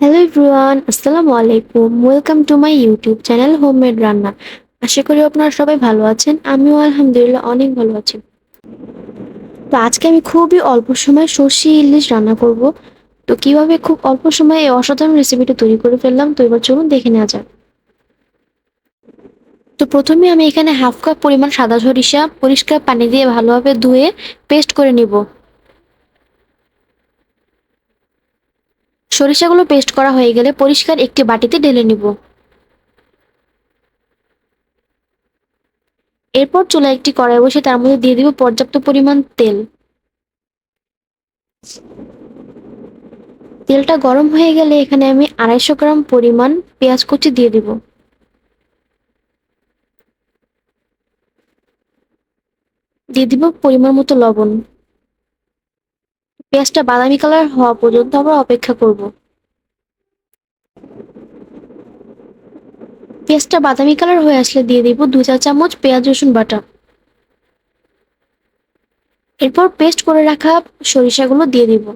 Hello everyone আসসালামু আলাইকুম welcome to my YouTube channel homemade রান্না আশা করি আপনারা সবাই ভালো আছেন, আমিও আলহামদুলিল্লাহ অনেক ভালো আছি। তো আজকে আমি খুবই অল্প সময় সর্ষে ইলিশ রান্না করব। তো কীভাবে খুব অল্প সময়ে এই অসাধারণ রেসিপিটা তৈরি করে ফেললাম, তো এবার চলুন দেখে নেওয়া যাক। তো প্রথমে আমি এখানে হাফ কাপ পরিমাণ সাদা সরিষা, পরিষ্কার পানি দিয়ে ভালোভাবে ধুয়ে পেস্ট করে নিব। সরিষাগুলো পেস্ট করা হয়ে গেলে পরিষ্কার একটি বাটিতে ঢেলে নিব। এরপর চুলা একটি কড়াই বসে তার মধ্যে দিয়ে দিব পর্যাপ্ত পরিমাণ তেল। তেলটা গরম হয়ে গেলে এখানে আমি আড়াইশো গ্রাম পরিমাণ পেঁয়াজ কুচি দিয়ে দিব। দিয়ে দিব পরিমাণ মতো লবণ। পেঁয়াজটা বাদামি কালার হওয়া পর্যন্ত আমরা অপেক্ষা করব। পেঁয়াজটা বাদামি কালার হয়ে আসলে দিয়ে দিব দু চা চামচ পেঁয়াজ রসুন বাটা। এরপর পেস্ট করে রাখা সরিষাগুলো দিয়ে দিব।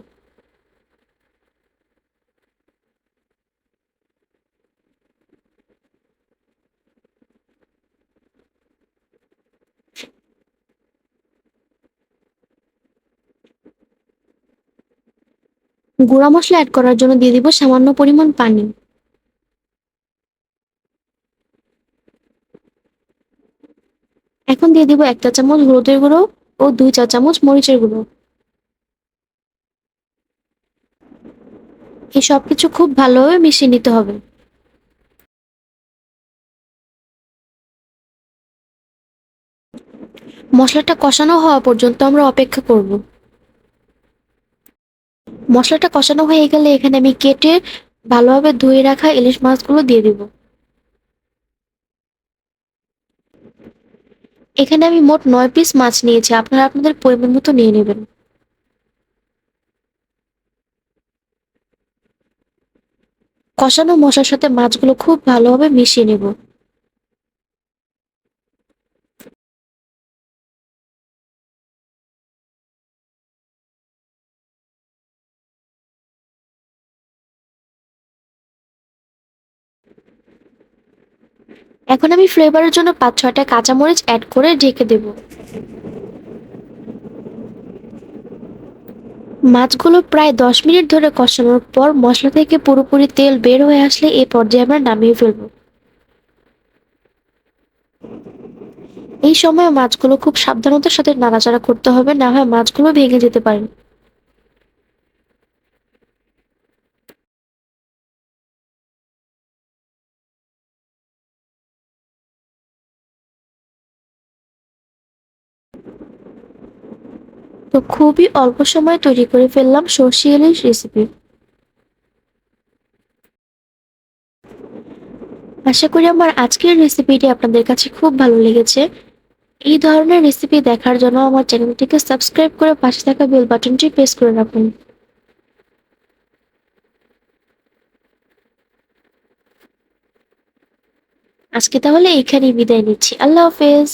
গুঁড়া মশলা অ্যাড করার জন্য দিয়ে দিব সামান্য পরিমাণ পানি। এখন দিয়ে দিব এক চা চামচ হলুদের গুঁড়ো ও দুই চা চামচ মরিচের গুঁড়ো। এই সব কিছু খুব ভালোভাবে মিশিয়ে নিতে হবে। মশলাটা কষানো হওয়া পর্যন্ত আমরা অপেক্ষা করব। মশলাটা কষানো হয়ে গেলে এখানে আমি কেটে ভালোভাবে ধুয়ে রাখা ইলিশ মাছগুলো দিয়ে দিব। এখানে আমি মোট নয় পিস মাছ নিয়েছি, আপনারা আপনাদের পরিমাণ মতো নিয়ে নেবেন। কষানো মশলার সাথে মাছগুলো খুব ভালোভাবে মিশিয়ে নেব। এখন আমি ফ্লেভারের জন্য পাঁচ, ছয়টা কাঁচামরিচ অ্যাড করে ঢেকে দেব। মাছগুলো প্রায় দশ মিনিট ধরে কষানোর পর মশলা থেকে পুরোপুরি তেল বের হয়ে আসলে এই পর্যায়ে আমরা নামিয়ে ফেলব। এই সময় মাছগুলো খুব সাবধানতার সাথে নাড়াচাড়া করতে হবে, না হয় মাছগুলো ভেঙে যেতে পারে। তো খুবই অল্প সময়ে তৈরি করে ফেললাম সর্ষে ইলিশ রেসিপি আশা করি আমার আজকের রেসিপিটি আপনাদের কাছে খুব ভালো লেগেছে। এই ধরনের রেসিপি দেখার জন্য আমার চ্যানেলটিকে সাবস্ক্রাইব করে পাশে থাকা বেল বাটনটি প্রেস করে রাখুন। আজকে তাহলে এখানেই বিদায় নিচ্ছি। আল্লাহ হাফেজ।